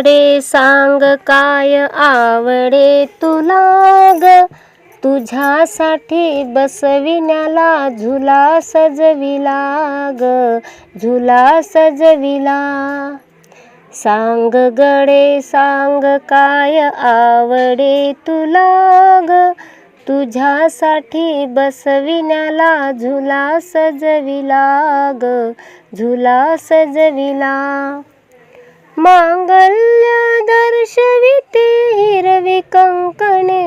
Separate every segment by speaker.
Speaker 1: आवडे सांग काय आवडे तुला ग? तुझ्यासाठी बसविण्याला झुला सजविला ग झुला सजविला. सांग गडे सांग काय आवडे तुला ग? तुझ्यासाठी बसविण्याला झुला सजविला ग झुला सजविला. मांगल्य दर्शविते हिरवी कंकणे.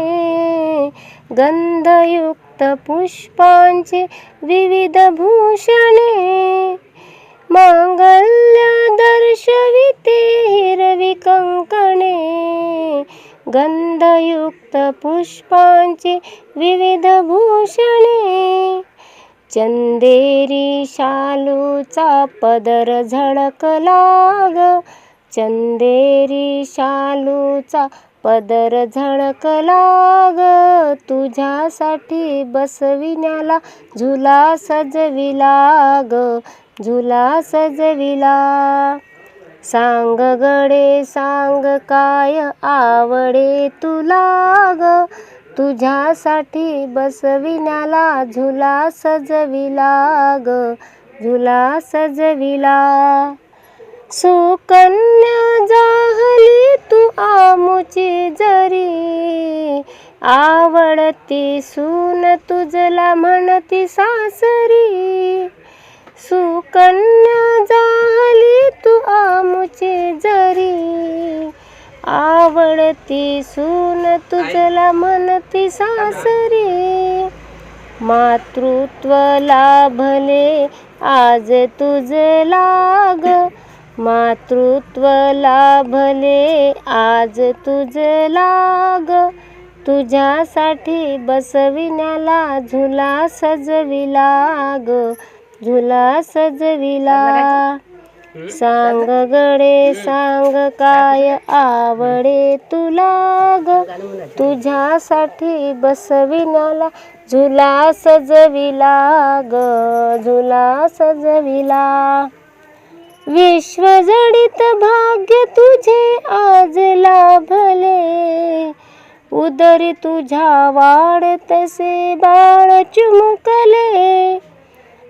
Speaker 1: गंधयुक्त पुष्पांचे विविध भूषणे. मांगल्य दर्शविते हिरवी कंकणे. गंधयुक्त पुष्पांचे विविध भूषणे. चंदेरी शालूचा पदर झळकला ग चंदेरी शालूचा पदर झणकला ग तुझ्यासाठी बसविण्याला झुला सजविला ग झुला सजविला सांग गडे सांग काय आवडे तुला ग तुझ्यासाठी बसविण्याला झुला सजविला ग झुला सजविला सुकन्या जाहली तू आमुची जरी. आवडती सून तुझला म्हणती सासरी. सुकन्या जाहली तू आमुची जरी. आवडती सून तुझला म्हणती सासरी. मातृत्व लाभले आज तुझ लाग. मातृत्व लाभले आज तुझला ग तुझ्यासाठी बसविण्याला झुला सजविला ग झुला सजविला सांग गडे सांग काय आवडे तुला ग तुझ्यासाठी बसविण्याला झुला सजविला ग झुला सजविला विश्वजडित भाग्य तुझे आज लाभले. उदरी तुझ्या वाढतसे बाळ चुमकले.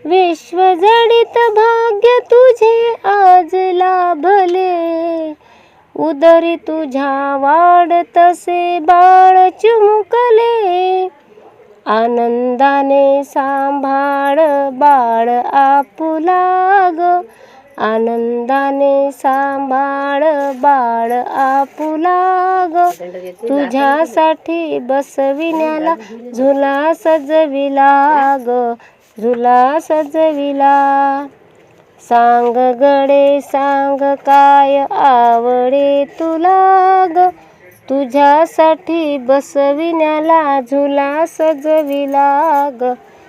Speaker 1: विश्वजडित भाग्य तुझे आज लाभले. उदरी तुझ्या वाढतसे बाळ चुमकले. आनंदाने सांभाळ बाळ आपुला. आनंदाने सांभाळ बाळ आपुला ग तुझ्यासाठी बसविण्याला झुला सजविला ग झुला सजविला. सांग गडे सांग काय आवडे तुला ग तुझ्यासाठी बसविण्याला झुला सजविला ग.